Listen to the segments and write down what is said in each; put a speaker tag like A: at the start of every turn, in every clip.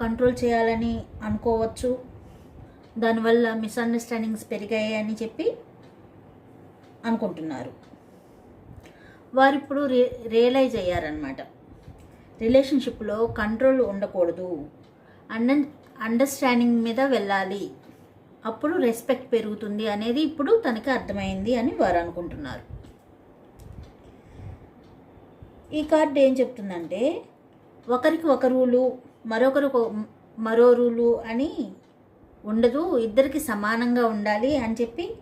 A: Control చేయాలని అనుకోవచ్చు. దానివల్ల మిస్అండర్స్టాండింగ్స్ పెరిగాయి అని చెప్పి అనుకుంటున్నారు. వారు ఇప్పుడు రియలైజ్ అయ్యారనమాట రిలేషన్షిప్లో కంట్రోల్ ఉండకూడదు. అండర్ అండర్స్టాండింగ్ మీద వెళ్ళాలి. అప్పుడు రెస్పెక్ట్ పెరుగుతుంది అనేది ఇప్పుడు తనకి అర్థమైంది అని వారు అనుకుంటున్నారు. ఈ కార్డు ఏం చెప్తుందంటే ఒకరికి ఒక రూలు మరొకరు మరో రూలు అని ఉండదు. ఇద్దరికి సమానంగా ఉండాలి అని చెప్పి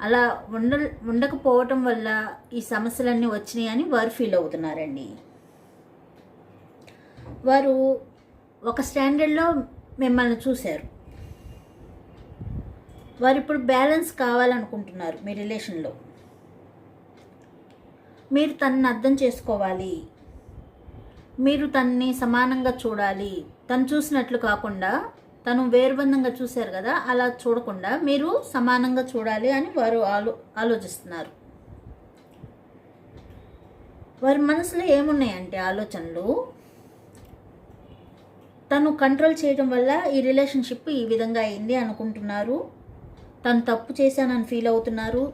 A: అలా ఉండ ఉండకపోవటం వల్ల ఈ సమస్యలన్నీ వచ్చినాయి అని వారు ఫీల్ అవుతున్నారండి. వారు ఒక స్టాండర్డ్లో మిమ్మల్ని చూశారు. వారు ఇప్పుడు బ్యాలెన్స్ కావాలనుకుంటున్నారు మీ రిలేషన్లో. మీరు తనను అర్థం చేసుకోవాలి. మీరు తన్ని సమానంగా చూడాలి. తను చూసినట్లు కాకుండా తను వేరుబంధంగా చూశారు కదా అలా చూడకుండా మీరు సమానంగా చూడాలి అని వారు ఆలో ఆలోచిస్తున్నారు. వారి మనసులో ఏమున్నాయంటే ఆలోచనలు. తను కంట్రోల్ చేయడం వల్ల ఈ రిలేషన్షిప్ ఈ విధంగా అయింది అనుకుంటున్నారు. తను తప్పు చేశానని ఫీల్ అవుతున్నారు.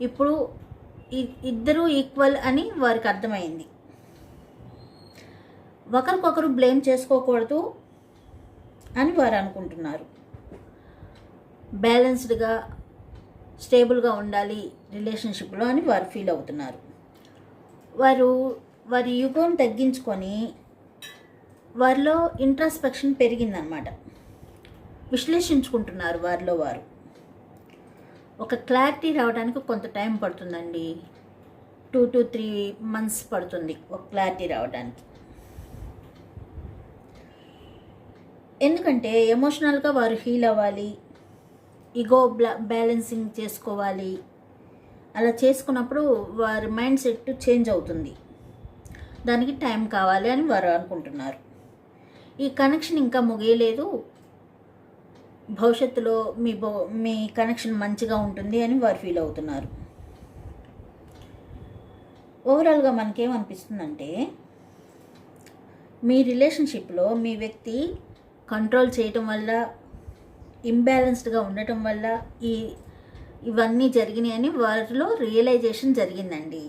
A: ఇప్పుడు ఇద్దరూ ఈక్వల్ అని వారికి అర్థమైంది. ఒకరికొకరు బ్లేమ్ చేసుకోకూడదు అని వారు అనుకుంటున్నారు. బ్యాలెన్స్డ్గా స్టేబుల్గా ఉండాలి రిలేషన్షిప్లో అని వారు ఫీల్ అవుతున్నారు. వారు వారి యుగం తగ్గించుకొని వారిలో ఇంట్రాస్పెక్షన్ పెరిగిందనమాట విశ్లేషించుకుంటున్నారు వారిలో వారు. ఒక క్లారిటీ రావడానికి కొంత టైం పడుతుందండి. టూ టు త్రీ మంత్స్ పడుతుంది ఒక క్లారిటీ రావడానికి. ఎందుకంటే ఎమోషనల్గా వారు హీల్ అవ్వాలి. ఇగో బ్యాలెన్సింగ్ చేసుకోవాలి. అలా చేసుకున్నప్పుడు వారి మైండ్ సెట్ చేంజ్ అవుతుంది. దానికి టైం కావాలి అని వారు అనుకుంటున్నారు. ఈ కనెక్షన్ ఇంకా ముగియలేదు. భవిష్యత్తులో మీ బో మీ కనెక్షన్ మంచిగా ఉంటుంది అని వారు ఫీల్ అవుతున్నారు. ఓవరాల్గా మనకేమనిపిస్తుందంటే మీ రిలేషన్షిప్లో మీ వ్యక్తి కంట్రోల్ చేయటం వల్ల ఇంబ్యాలెన్స్డ్గా ఉండటం వల్ల ఈ ఇవన్నీ జరిగినాయని వారిలో వాటిలో రియలైజేషన్ జరిగిందండి.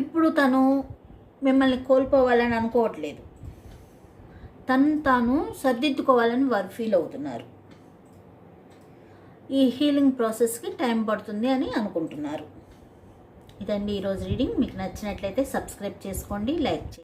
A: ఇప్పుడు తను మిమ్మల్ని కోల్పోవాలని అనుకోవట్లేదు. తను తాను సర్దిద్దుకోవాలని వారు ఫీల్ అవుతున్నారు. ఈ హీలింగ్ ప్రాసెస్కి టైం పడుతుంది అని అనుకుంటున్నారు. ఇదండి ఈరోజు రీడింగ్ మీకు నచ్చినట్లయితే సబ్స్క్రైబ్ చేసుకోండి లైక్ చేయండి.